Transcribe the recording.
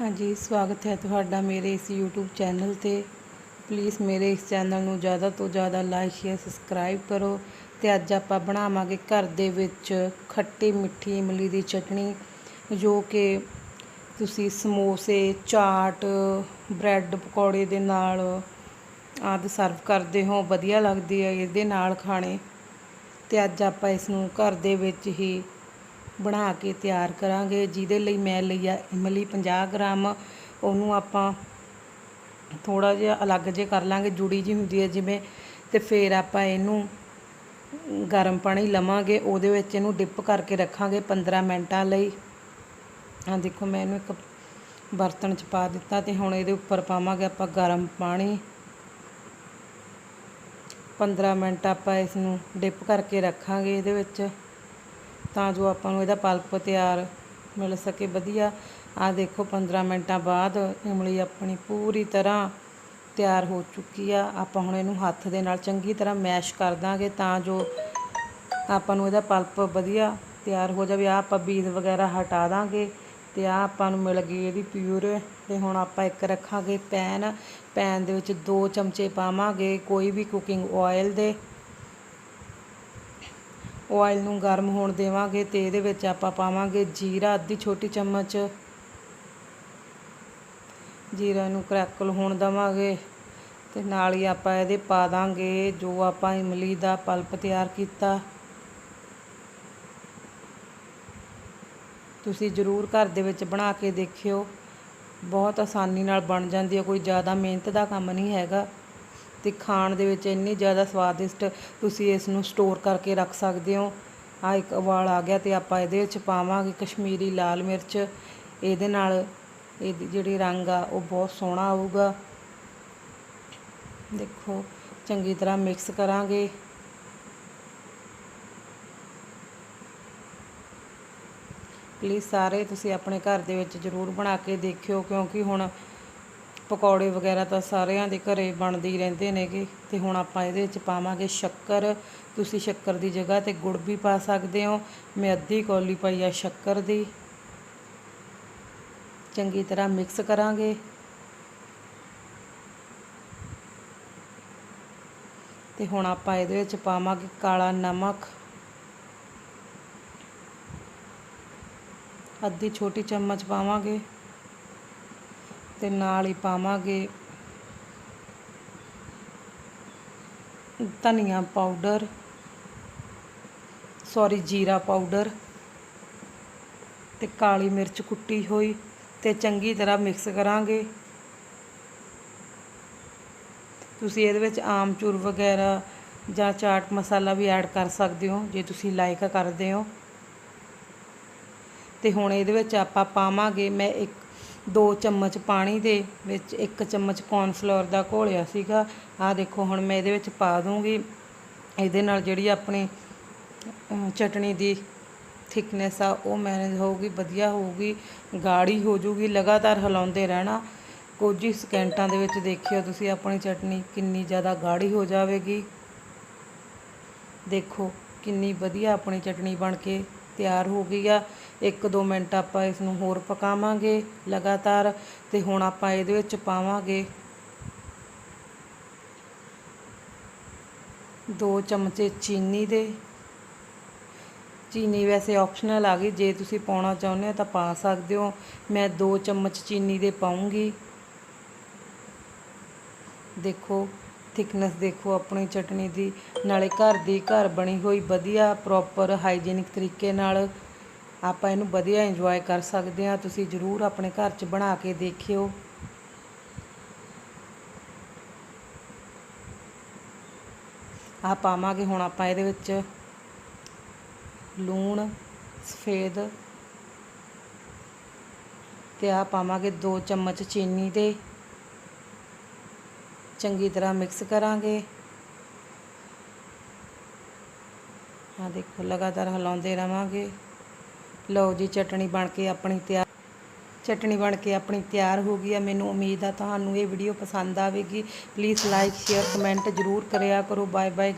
ਹਾਂਜੀ, ਸਵਾਗਤ ਹੈ ਤੁਹਾਡਾ ਮੇਰੇ ਇਸ YouTube ਚੈਨਲ ਤੇ। ਪਲੀਜ਼ ਮੇਰੇ ਇਸ ਚੈਨਲ ਨੂੰ ਜ਼ਿਆਦਾ ਤੋਂ ਜ਼ਿਆਦਾ ਲਾਈਕ ਸ਼ੇਅਰ ਸਬਸਕ੍ਰਾਈਬ ਕਰੋ ਤੇ ਅੱਜ ਆਪਾਂ ਬਣਾਵਾਂਗੇ ਘਰ ਦੇ ਵਿੱਚ ਖੱਟੀ ਮਿੱਠੀ ਇਮਲੀ ਦੀ ਚਟਣੀ, ਜੋ ਕਿ ਤੁਸੀਂ ਸਮੋਸੇ, ਚਾਟ ਬ੍ਰੈਡ ਪਕੌੜੇ ਦੇ ਨਾਲ ਆਦਿ ਸਰਵ ਕਰਦੇ ਹੋ, ਵਧੀਆ ਲੱਗਦੀ ਹੈ ਇਹਦੇ ਨਾਲ ਖਾਣੇ। ਤੇ ਅੱਜ ਆਪਾਂ ਇਸ ਨੂੰ ਘਰ ਦੇ ਵਿੱਚ ਹੀ ਬਣਾ ਕੇ ਤਿਆਰ ਕਰਾਂਗੇ, ਜਿਹਦੇ ਲਈ ਮੈਂ ਲਈ ਆ ਇਮਲੀ 50 ਗ੍ਰਾਮ, ਉਹਨੂੰ ਆਪਾਂ ਥੋੜਾ ਜਿਹਾ ਅਲੱਗ ਜੇ ਕਰ ਲਾਂਗੇ, ਜੁੜੀ ਜੀ ਹੁੰਦੀ ਹੈ ਜਿਵੇਂ, ਤੇ ਫਿਰ ਆਪਾਂ ਇਹਨੂੰ ਗਰਮ ਪਾਣੀ ਲਵਾਂਗੇ, ਉਹਦੇ ਵਿੱਚ ਇਹਨੂੰ ਡਿਪ ਕਰਕੇ ਰੱਖਾਂਗੇ 15 ਮਿੰਟਾਂ ਲਈ। ਆ ਦੇਖੋ, ਮੈਂ ਇਹਨੂੰ ਇੱਕ ਬਰਤਨ 'ਚ ਪਾ ਦਿੱਤਾ ਤੇ ਹੁਣ ਇਹਦੇ ਉੱਪਰ ਪਾਵਾਂਗੇ ਆਪਾਂ ਗਰਮ ਪਾਣੀ। 15 ਮਿੰਟ ਆਪਾਂ ਇਸ ਨੂੰ ਡਿਪ ਕਰਕੇ ਰੱਖਾਂਗੇ ਇਹਦੇ ਵਿੱਚ। ਤਾਂ ਜੋ ਆਪਾਂ ਨੂੰ ਇਹਦਾ ਪਲਪ ਤਿਆਰ ਮਿਲ ਸਕੇ। ਵਧੀਆ। ਆ ਦੇਖੋ 15 ਮਿੰਟਾਂ ਬਾਅਦ ਇਮਲੀ ਆਪਣੀ ਪੂਰੀ ਤਰ੍ਹਾਂ ਤਿਆਰ ਹੋ ਚੁੱਕੀ ਆ। ਆਪਾਂ ਹੁਣ ਇਹਨੂੰ ਹੱਥ ਦੇ ਨਾਲ ਚੰਗੀ ਤਰ੍ਹਾਂ ਮੈਸ਼ ਕਰ ਦਾਂਗੇ ਤਾਂ ਜੋ ਆਪਾਂ ਨੂੰ ਇਹਦਾ ਪਲਪ ਵਧੀਆ ਤਿਆਰ ਹੋ ਜਾਵੇ। ਆ ਆਪਾਂ ਬੀਜ ਵਗੈਰਾ ਹਟਾ ਦਾਂਗੇ ਤੇ ਆ ਆਪਾਂ ਨੂੰ ਮਿਲ ਗਈ ਇਹਦੀ ਪਿਓਰ ਤੇ ਹੁਣ ਆਪਾਂ ਇੱਕ ਰੱਖਾਂਗੇ ਪੈਨ। ਪੈਨ ਦੇ ਵਿੱਚ ਦੋ ਚਮਚੇ ਪਾਵਾਂਗੇ ਕੋਈ ਵੀ ਕੁਕਿੰਗ ਆਇਲ ਦੇ। ਆਇਲ ਨੂੰ ਗਰਮ ਹੋਣ ਦੇਵਾਂਗੇ ਤੇ ਇਹਦੇ ਵਿੱਚ ਆਪਾਂ ਪਾਵਾਂਗੇ ਜੀਰਾ, ਅੱਧੀ ਛੋਟੀ ਚਮਚ। ਜੀਰਾ ਨੂੰ ਕਰੈਕਲ ਹੋਣ ਦੇਵਾਂਗੇ ਤੇ ਨਾਲ ਹੀ ਆਪਾਂ ਇਹਦੇ ਪਾ ਦਾਂਗੇ ਜੋ ਆਪਾਂ ਇਮਲੀ ਦਾ ਪਲਪ ਤਿਆਰ ਕੀਤਾ। ਤੁਸੀਂ ਜ਼ਰੂਰ ਘਰ ਦੇ ਵਿੱਚ ਬਣਾ ਕੇ ਦੇਖਿਓ। ਬਹੁਤ ਆਸਾਨੀ ਨਾਲ ਬਣ ਜਾਂਦੀ ਹੈ, ਕੋਈ ਜ਼ਿਆਦਾ ਮਿਹਨਤ ਦਾ ਕੰਮ ਨਹੀਂ ਹੈਗਾ। ਤੇ ਖਾਣ ਦੇ ਵਿੱਚ ਇੰਨੀ ਜ਼ਿਆਦਾ ਸਵਾਦਿਸ਼ਟ ਤੁਸੀਂ ਇਸ ਨੂੰ ਸਟੋਰ ਕਰਕੇ ਰੱਖ ਸਕਦੇ ਹੋ। ਆ ਇੱਕ ਉਬਾਲ ਆ ਗਿਆ ਤੇ ਆਪਾਂ ਇਹਦੇ ਵਿੱਚ ਪਾਵਾਂਗੇ ਕਸ਼ਮੀਰੀ ਲਾਲ ਮਿਰਚ। ਇਹਦੇ ਨਾਲ ਇਹਦੀ ਜਿਹੜੀ ਰੰਗ ਆ, ਉਹ ਬਹੁਤ ਸੋਹਣਾ ਆਊਗਾ। ਦੇਖੋ, ਚੰਗੀ ਤਰ੍ਹਾਂ ਮਿਕਸ ਕਰਾਂਗੇ। ਪਲੀਜ਼ ਸਾਰੇ ਤੁਸੀਂ ਆਪਣੇ ਘਰ ਦੇ ਵਿੱਚ ਜ਼ਰੂਰ ਬਣਾ ਕੇ ਦੇਖਿਓ, ਕਿਉਂਕਿ ਹੁਣ ਪਕੌੜੇ ਵਗੈਰਾ ਤਾਂ ਸਾਰਿਆਂ ਦੇ ਘਰੇ ਬਣਦੇ ਹੀ ਰਹਿੰਦੇ ਨੇਗੇ। ਤੇ ਹੁਣ ਆਪਾਂ ਇਹਦੇ ਵਿੱਚ ਪਾਵਾਂਗੇ ਸ਼ੱਕਰ। ਤੁਸੀਂ ਸ਼ੱਕਰ ਦੀ ਜਗ੍ਹਾ ਤੇ ਗੁੜ ਵੀ ਪਾ ਸਕਦੇ ਹੋ। ਮੈਂ ਅੱਧੀ ਕੌਲੀ ਪਾਈ ਆ ਸ਼ੱਕਰ ਦੀ। ਚੰਗੀ ਤਰ੍ਹਾਂ ਮਿਕਸ ਕਰਾਂਗੇ। ਤੇ ਹੁਣ ਆਪਾਂ ਇਹਦੇ ਵਿੱਚ ਪਾਵਾਂਗੇ ਕਾਲਾ ਨਮਕ। ਅੱਧੀ ਛੋਟੀ ਚਮਚ ਪਾਵਾਂਗੇ। ਤੇ ਨਾਲ ਹੀ ਪਾਵਾਂਗੇ ਧਨੀਆ ਪਾਊਡਰ ਸੌਰੀ ਜੀਰਾ ਪਾਊਡਰ ਤੇ ਕਾਲੀ ਮਿਰਚ ਕੁੱਟੀ ਹੋਈ ਤੇ ਚੰਗੀ ਤਰ੍ਹਾਂ ਮਿਕਸ ਕਰਾਂਗੇ। ਤੁਸੀਂ ਇਹਦੇ ਵਿੱਚ ਆਮਚੂਰ ਵਗੈਰਾ ਜਾਂ ਚਾਟ ਮਸਾਲਾ ਵੀ ਐਡ ਕਰ ਸਕਦੇ ਹੋ, ਜੇ ਤੁਸੀਂ ਲਾਈਕ ਕਰਦੇ ਹੋ। ਤੇ ਹੁਣ ਇਹਦੇ ਵਿੱਚ ਆਪਾਂ ਪਾਵਾਂਗੇ, ਮੈਂ ਇੱਕ 2 ਚਮਚ ਪਾਣੀ ਦੇ ਵਿੱਚ 1 ਚਮਚ ਕੌਰਨਫਲੋਰ ਦਾ ਘੋਲਿਆ ਸੀਗਾ। ਆਹ ਦੇਖੋ, ਹੁਣ ਮੈਂ ਇਹਦੇ ਵਿੱਚ ਪਾ ਦੂੰਗੀ। ਇਹਦੇ ਨਾਲ ਜਿਹੜੀ ਆਪਣੀ ਚਟਣੀ ਦੀ ਥਿਕਨੈਸ ਆ, ਉਹ ਮੈਨੇਜ ਹੋਊਗੀ, ਵਧੀਆ ਹੋਊਗੀ ਗਾੜੀ ਹੋ ਜੂਗੀ, ਲਗਾਤਾਰ ਹਿਲਾਉਂਦੇ ਰਹਿਣਾ। ਕੁਝ ਹੀ ਸਕਿੰਟਾਂ ਦੇ ਵਿੱਚ ਦੇਖਿਓ ਤੁਸੀਂ ਆਪਣੀ ਚਟਨੀ ਕਿੰਨੀ ਜ਼ਿਆਦਾ ਗਾੜੀ ਹੋ ਜਾਵੇਗੀ। ਦੇਖੋ, ਕਿੰਨੀ ਵਧੀਆ ਆਪਣੀ ਚਟਨੀ ਬਣ ਕੇ ਤਿਆਰ ਹੋ ਗਈ ਆ। 1-2 ਮਿੰਟ ਆਪਾਂ ਇਸ ਨੂੰ ਹੋਰ ਪਕਾਵਾਂਗੇ ਲਗਾਤਾਰ ਤੇ ਹੁਣ ਆਪਾਂ ਇਹਦੇ ਵਿੱਚ ਪਾਵਾਂਗੇ 2 ਚਮਚੇ ਚੀਨੀ ਦੇ। ਚੀਨੀ ਵੈਸੇ ਆਪਸ਼ਨਲ ਆ ਗਈ, ਜੇ ਤੁਸੀਂ ਪਾਉਣਾ ਚਾਹੁੰਦੇ ਹੋ ਤਾਂ ਪਾ ਸਕਦੇ ਹੋ। ਮੈਂ 2 ਚਮਚ ਚੀਨੀ ਦੇ ਪਾਉਂਗੀ। ਦੇਖੋ ਥਿਕਨੈਸ ਦੇਖੋ, ਆਪਣੀ ਚਟਨੀ ਦੀ, ਨਾਲੇ ਘਰ ਦੀ, ਘਰ ਬਣੀ ਹੋਈ ਵਧੀਆ ਪ੍ਰੋਪਰ ਹਾਈਜੀਨਿਕ ਤਰੀਕੇ ਨਾਲ ਆਪਾਂ ਇਹਨੂੰ ਵਧੀਆ ਇੰਜੋਏ ਕਰ ਸਕਦੇ ਹਾਂ। ਤੁਸੀਂ ਜ਼ਰੂਰ ਆਪਣੇ ਘਰ 'ਚ ਬਣਾ ਕੇ ਦੇਖਿਓ। ਆ ਪਾਵਾਂਗੇ ਹੁਣ ਆਪਾਂ ਇਹਦੇ ਵਿੱਚ ਲੂਣ, ਸਫੇਦ ਤੇ ਆ ਪਾਵਾਂਗੇ 2 ਚਮਚ ਚੀਨੀ ਦੇ। ਚੰਗੀ ਤਰ੍ਹਾਂ ਮਿਕਸ ਕਰਾਂਗੇ। ਆ ਦੇਖੋ, ਲਗਾਤਾਰ ਹਿਲਾਉਂਦੇ ਰਵਾਂਗੇ। ਲਓ ਜੀ, ਚਟਣੀ ਬਣ ਕੇ ਆਪਣੀ ਤਿਆਰ, ਚਟਣੀ ਬਣ ਕੇ ਆਪਣੀ ਤਿਆਰ ਹੋ ਗਈ ਆ। ਮੈਨੂੰ ਉਮੀਦ ਆ ਤੁਹਾਨੂੰ ਇਹ ਵੀਡੀਓ ਪਸੰਦ ਆਵੇਗੀ। ਪਲੀਜ਼ ਲਾਈਕ ਸ਼ੇਅਰ ਕਮੈਂਟ ਜ਼ਰੂਰ ਕਰਿਆ ਕਰੋ। Bye bye